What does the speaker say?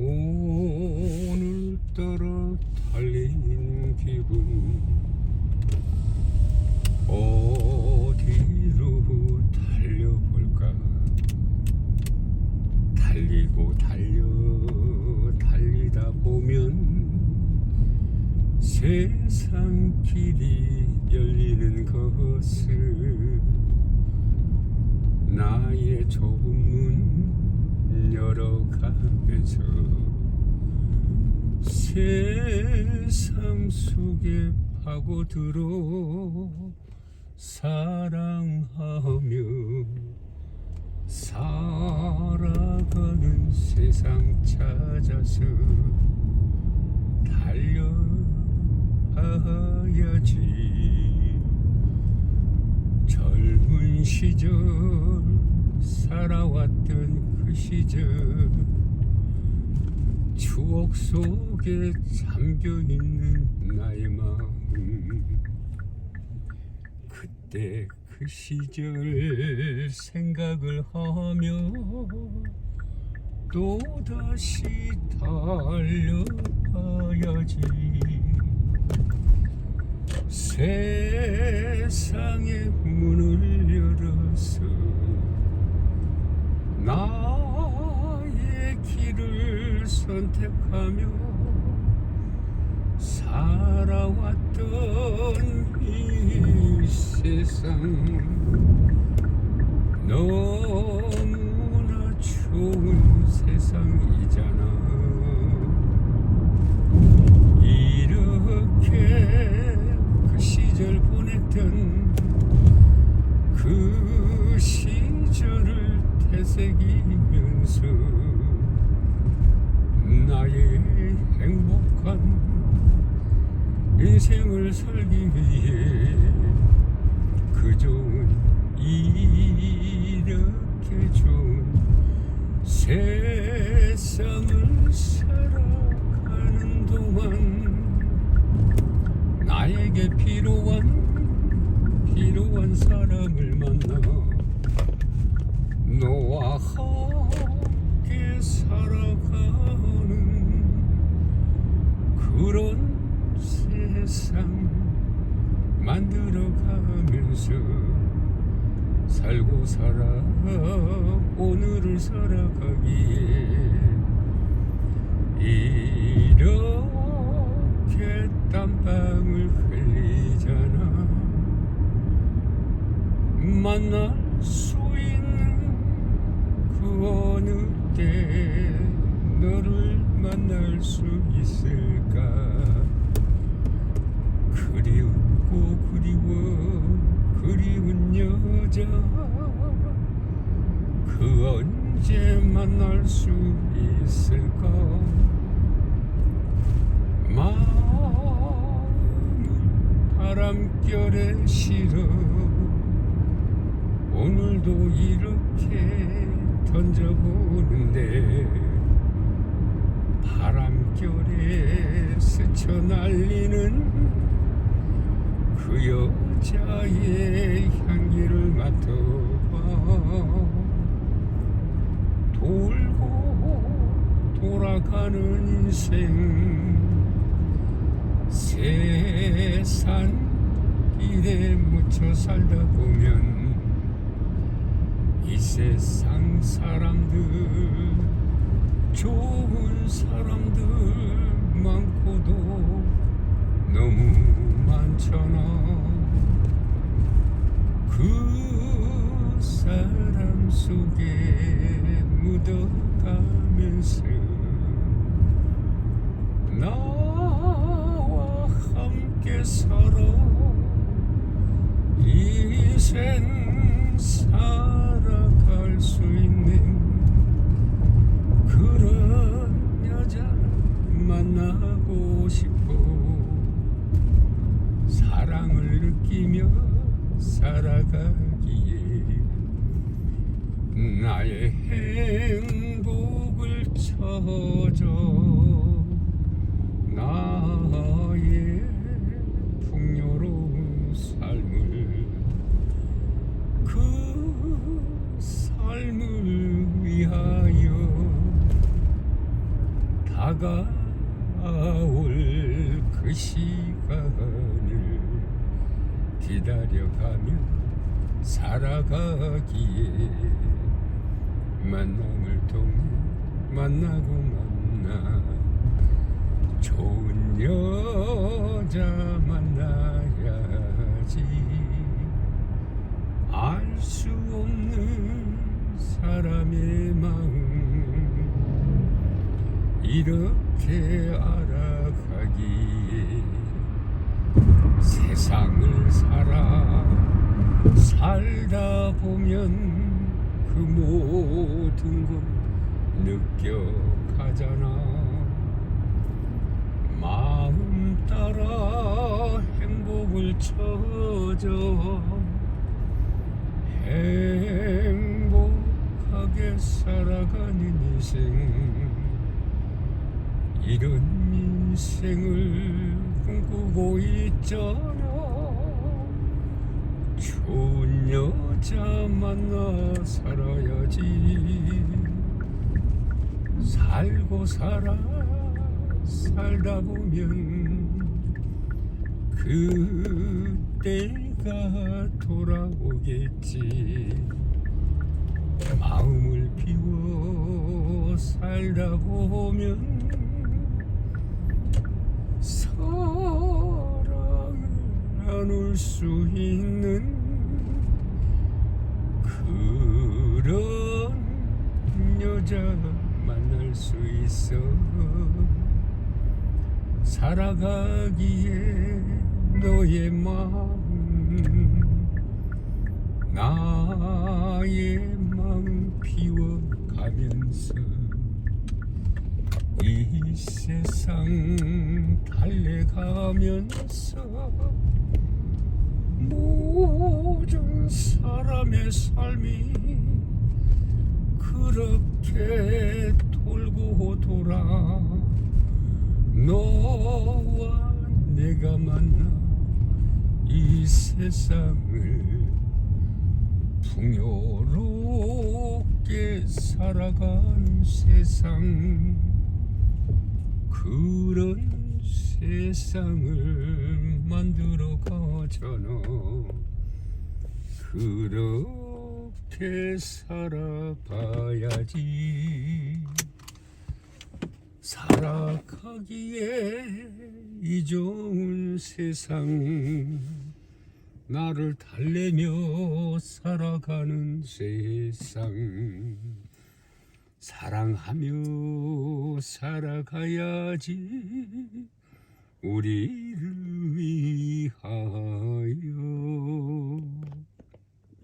오늘따라 달리는 기분. 어디로 달려볼까? 달리고 달려 달리다 보면 세상 길이 열리는 것을 나의 좁은 문 열어가면서 세상 속에 파고들어 사랑하며 살아가는 세상 찾아서 달려가야지. 젊은 시절 살아왔던 그 시절 추억 속에 잠겨 있는 나의 마음. 그때 그 시절 생각을 하며 또다시 달려가야지. 세상의 문을 열어서 길을 선택하며 살아왔던 이 세상 너무나 좋은 세상이 인생을 살기 위해 그 좋은 이렇게 좋은 세상을 살아가는 동안 나에게 필요한 필요한 사람을 만나 너와 함께 살아가는 세상 만들어가면서 살고 살아 오늘을 살아가기에 이렇게 땀방울 흘리잖아. 만날 수 있는 그 어느 때 너를 만날 수 있을까 그리웠고 그리워 그리운 여자. 그 언제 만날 수 있을까? 마음을 바람결에 실어. 오늘도 이렇게 던져보는데 바람결에 스쳐 날리는 그 여자의 향기를 맡아봐. 돌고 돌아가는 인생 세상 길에 묻혀 살다 보면 이 세상 사람들 좋은 사람들 많고도 많잖아 그 사람 속에 묻어가면서 나와 함께 살아 인생 살아갈 수 있는 그런 여자를 만나고 싶어 사랑을 느끼며 살아 가기에 나의 행복을 찾아 나의 풍요로운 삶을 그 삶을 위하여 다가올 그 시간을 기다려가며 살아가기에 만남을 통해 만나고 만나 좋은 여자 만나야지. 알 수 없는 사람의 마음 이렇게 알아가기에 세상을 살아 살다 보면 그 모든 걸 느껴가잖아. 마음 따라 행복을 찾아 행복하게 살아가는 인생. 이런 인생을 꿈꾸고 있잖아 좋은 여자 만나 살아야지. 살고 살아 살다 보면 그때가 돌아오겠지. 마음을 비워 살다 보면 사랑을 나눌 수 있는 그런 여자 만날 수 있어. 살아가기에 너의 마음 나의 마음 비워가면서 이 세상 달래가면서 모든 사람의 삶이 그렇게 돌고 돌아 너와 내가 만나 이 세상을 풍요롭게 살아가는 세상 그런 세상을 만들어 가잖아. 그렇게 살아봐야지. 살아가기에 이 좋은 세상 나를 달래며 살아가는 세상. 사랑하며 살아가야지 우리를 위하여.